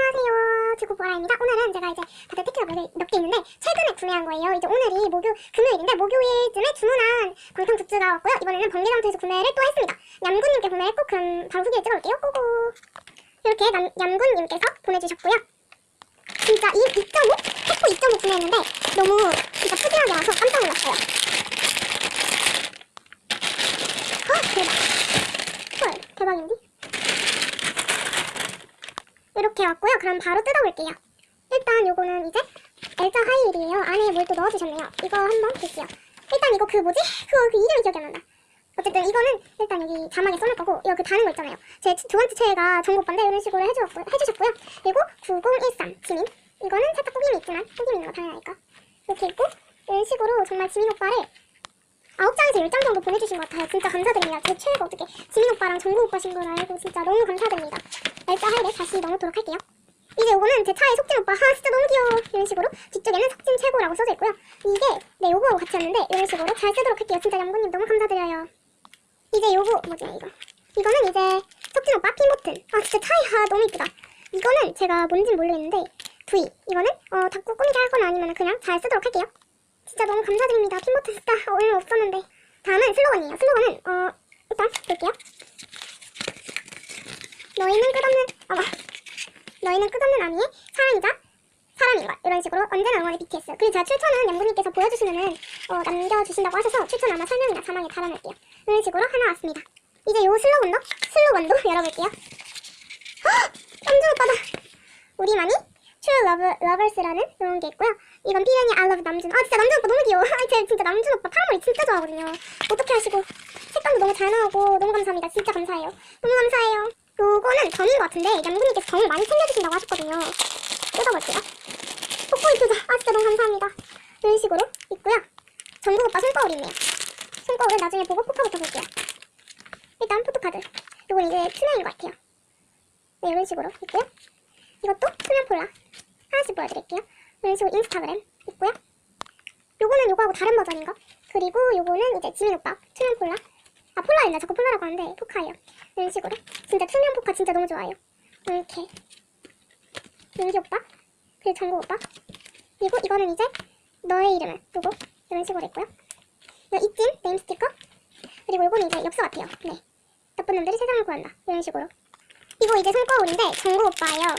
안녕하세요. 지구보라입니다. 오늘은 제가 이제 다들 티켓가 몇개 있는데 최근에 구매한 거예요. 이제 오늘이 목요 금요일인데 목요일쯤에 주문한 광탄 굿즈가 왔고요. 이번에는 번개장터에서 구매를 또 했습니다. 얌군님께 구매했고 그럼 바로 후기를 찍어볼게요. 고고. 이렇게 남, 얌군님께서 보내주셨고요. 진짜 이 2.5? 택고 2.5 구매했는데 너무 진짜 푸짐하게 와서 깜짝 놀랐어요. 어 대박. 헐 대박인데? 이렇게 왔고요. 그럼 바로 뜯어볼게요. 일단 요거는 이제 엘자 하이힐이에요. 안에 뭘 또 넣어주셨네요. 이거 한번 볼게요. 일단 이거 그 뭐지? 그거 그 이름이 기억이 안 난다. 어쨌든 이거는 일단 여기 자막에 써놓을 거고 이거 그 다는 거 있잖아요. 제 두 번째 채가 전곡반데 이런 식으로 해주셨고요. 해주셨고요. 그리고 9013 지민 이거는 살짝 꾸김이 있지만 꾸김이 있는 거 당연하니까 이렇게 있고 이런 식으로 정말 지민 오빠를 9장에서 10장 정도 보내주신 것 같아요. 진짜 감사드립니다. 제 최애가 어떻게 지민 오빠랑 정국 오빠신 걸 알고 진짜 너무 감사드립니다. 날짜 하이를 다시 넣어놓도록 할게요. 이제 요거는 제 차에 속진 오빠 아 진짜 너무 귀여워 이런 식으로 뒤쪽에는 속진 최고라고 써져 있고요. 이게 네 요거하고 같이 왔는데 이런 식으로 잘 쓰도록 할게요. 진짜 양분님 너무 감사드려요. 이제 요거 뭐지 이거 이거는 이제 석진 오빠 피모튼 아 진짜 차이 아 너무 이쁘다. 이거는 제가 뭔진 모르겠는데 V 이거는 어 닫고 꾸미게 할건 아니면 그냥 잘 쓰도록 할게요. 진짜 너무 감사드립니다. 핀버튼 진짜 얼마 없었는데. 다음은 슬로건이에요. 슬로건은 어 일단 볼게요. 너희는 끝없는 어머 너희는 끝없는 아미의 사랑이자 사람인 것 이런 식으로 언제나 응원의 BTS 그리고 제가 출처는 양분님께서 보여주시면은 어, 남겨주신다고 하셔서 출처는 아마 설명이나 자막에 달아놓을게요 이런 식으로 하나 왔습니다 이제 요 슬로건도 슬로건도 열어볼게요 헉! 남준 오빠다 우리만이 True Love, Lovers라는 이런 게 있고요. 이건 피렌이 I love 남준. 아 진짜 남준 오빠 너무 귀여워. 아, 진짜 남준 오빠 파란머리 진짜 좋아하거든요. 어떻게 하시고. 색감도 너무 잘 나오고 너무 감사합니다. 진짜 감사해요. 너무 감사해요. 요거는 점인 것 같은데 양분님께서 점을 많이 챙겨주신다고 하셨거든요. 뜯어볼게요. 포포인트다 아 진짜 너무 감사합니다. 이런 식으로 있고요. 전국 오빠 손거울이 있네요. 손거울은 나중에 보고 포카부터 볼게요. 일단 포토카드. 요건 이제 투명인 것 같아요. 네 이런 식으로 있고요 이것도 투명 폴라. 하나씩 보여드릴게요. 이런 식으로 인스타그램 있고요. 요거는 요거하고 다른 버전인가? 그리고 요거는 이제 지민 오빠 투명 폴라. 아 폴라였나? 자꾸 폴라라고 하는데 포카예요. 이런 식으로. 진짜 투명 포카 진짜 너무 좋아요. 이렇게 윤기 오빠? 그리고 정국 오빠? 그리고 이거는 이제 너의 이름은 요거. 이런 식으로 있고요. 이찐 네임 스티커. 그리고 요거는 이제 엽서 같아요. 네. 나쁜 놈들이 세상을 구한다. 이런 식으로. 이거 이제 손거울인데 정국 오빠예요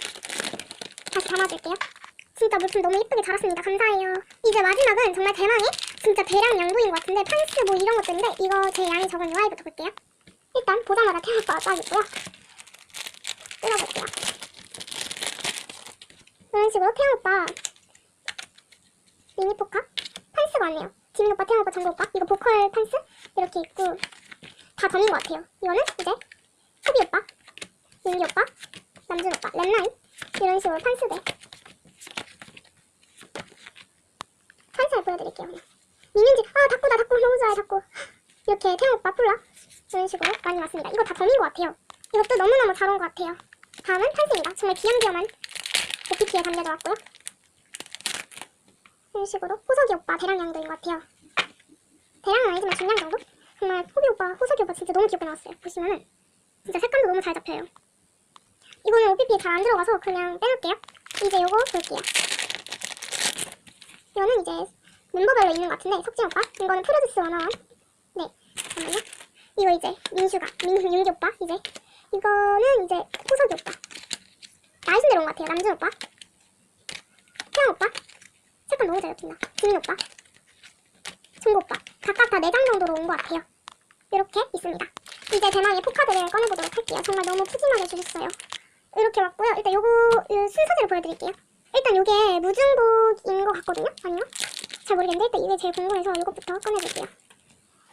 다시 담아줄게요. 진짜 물품 너무 예쁘게 자랐습니다. 감사해요. 이제 마지막은 정말 대망의 진짜 대량 양보인 것 같은데 판스 뭐 이런 것들인데 이거 제 양이 적은 UI부터 볼게요. 일단 보자마자 태어나빠 딱 있고요. 뜯어볼게요. 이런 식으로 태양 오빠. 미니 포카? 판스가 왔네요. 지민 오빠, 태양 오빠, 정국 오빠 이거 보컬 판스? 이렇게 있고 다 점인 것 같아요. 이거는 이제 수비 오빠, 윤기 오빠, 남준 오빠, 랩라인 이런 식으로 판스대 판스를 보여드릴게요. 그냥. 미니지 아 닭구다 닭구 너무 좋아요 닭구 이렇게 오빠 폴라 이런 식으로 많이 왔습니다. 이거 다 점인 것 같아요. 이것도 너무너무 잘 온 것 같아요. 다음은 판스입니다. 정말 귀염귀염한 OPT에 담겨져 왔고요. 이런 식으로 호석이 오빠 대량양도인 것 같아요. 대량은 아니지만 중량 정도? 정말 호비 오빠, 호석이 오빠 진짜 너무 귀엽게 나왔어요. 보시면은 진짜 색감도 너무 잘 잡혀요. 이거는 OPP에 잘 안 들어가서 그냥 빼놓을게요. 이제 요거 볼게요. 이거는 이제 멤버별로 있는 것 같은데 석진 오빠, 이거는 프로듀스 원어원. 네, 잠깐만요. 이거 이제 민슈가, 민, 윤기 오빠 이제 이거는 이제 호석이 오빠. 나이순 대로 온 것 같아요. 남준 오빠, 태양 오빠, 색감 너무 잘 잡힌다. 지민 오빠, 중고 오빠. 각각 다 4장 정도로 온 것 같아요. 이렇게 있습니다. 이제 대망의 포카드를 꺼내보도록 할게요. 정말 너무 푸짐하게 주셨어요. 이렇게 왔고요. 일단 요거 요 순서대로 보여드릴게요. 일단 요게 무중복인 것 같거든요? 아니요? 잘 모르겠는데 일단 이게 제일 궁금해서 이것부터 꺼내볼게요.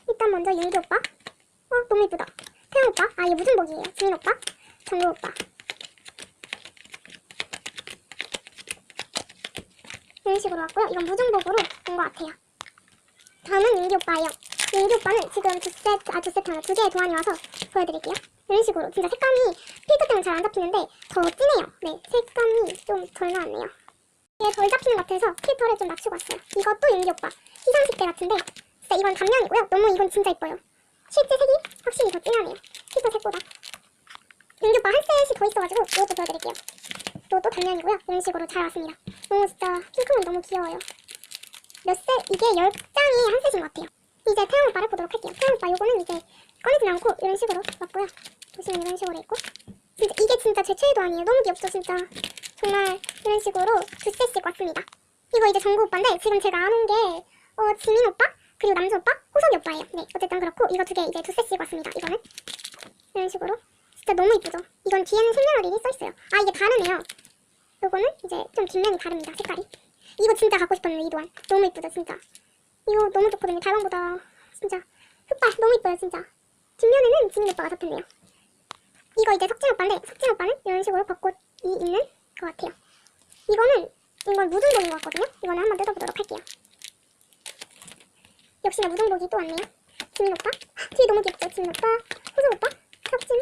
일단 먼저 윤기 오빠. 어 너무 이쁘다. 태양 오빠. 아 이게 무중복이에요. 지민 오빠. 정국 오빠. 이런 식으로 왔고요. 이건 무중복으로 온 것 같아요. 다음은 윤기 오빠예요. 윤기 오빠는 지금 두 세트, 아 두 세트 하나 두 개의 도안이 와서 보여드릴게요. 이런 식으로 진짜 색감이 필터 때문에 잘 안 잡히는데 더 진해요. 네, 색감이 좀 덜 나왔네요. 이게 덜 잡히는 것 같아서 필터를 좀 낮추고 왔어요. 이것도 윤기 오빠. 시상식 때 같은데 진짜 이건 단면이고요. 너무 이건 진짜 이뻐요. 실제 색이 확실히 더 진하네요. 필터 색보다. 윤기 오빠 한 셋이 더 있어가지고 이것도 보여드릴게요. 또또 단면이고요. 이런 식으로 잘 왔습니다. 너무 진짜 핑크는 너무 귀여워요. 몇 셋, 이게 10장이 한 셋인 것 같아요. 이제 태양 오빠를 보도록 할게요. 태양 오빠 요거는 이제 꺼내진 않고 이런 식으로 왔고요. 보시면 이런 식으로 있고 진짜 이게 진짜 제 최애도 아니에요. 너무 귀엽죠 진짜. 정말 이런 식으로 두 셋씩 왔습니다. 이거 이제 정구 오빠인데 지금 제가 안 온 게 어, 지민 오빠 그리고 남주 오빠, 호석이 오빠예요. 네, 어쨌든 그렇고 이거 두 개 이제 두 셋씩 왔습니다. 이거는 이런 식으로 진짜 너무 이쁘죠. 이건 뒤에는 생년월일이 써 있어요. 아 이게 다르네요. 요거는 이제 좀 뒷면이 다릅니다. 색깔이. 이거 진짜 갖고 싶었는데 이 도안 너무 이쁘죠 진짜. 이거 너무 좋거든요. 달방보다 진짜 흑발 너무 이뻐요 진짜. 뒷면에는 지민 오빠가 잡혔네요. 이거 이제 석진 오빠인데 석진 오빠는 이런 식으로 벚꽃이 있는 것 같아요. 이거는 이건 무등복인 것 같거든요. 이거는 한번 뜯어보도록 할게요. 역시나 무등복이 또 왔네요. 지민 오빠 뒤에 너무 귀엽죠. 지민 오빠, 호석 오빠, 석진.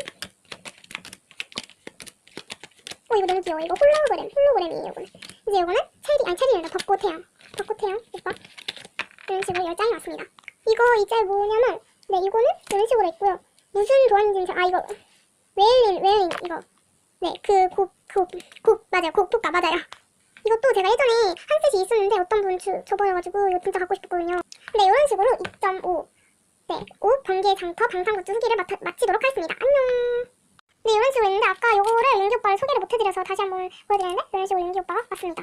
어 이거 너무 귀여워. 이거 홀로그램, 홀로그램이에요. 이거는. 이제 이거는 체리, 아니 체리란다. 벚꽃 태양, 벚꽃 태양 오빠. 이런 식으로 열 장이 왔습니다. 이거 이제 뭐냐면 네 이거는 이런 식으로 있고요. 무슨 도안인지는 잘- 아 이거 웨일린 웨일린 이거 네그곡곡곡 맞아요 곡복가 맞아요. 이것도 제가 예전에 한 셋이 있었는데 어떤 분 주, 줘버려가지고 이거 진짜 갖고 싶었거든요. 네 이런 식으로 2.5 네, 5 번개 장터 방탄굿즈 후기를 마타, 마치도록 하겠습니다. 안녕. 네 이런 식으로 있는데 아까 요거를 윤기 오빠를 소개를 못 해드려서 다시 한번 보여드리는데 이런 식으로 윤기 오빠가 왔습니다.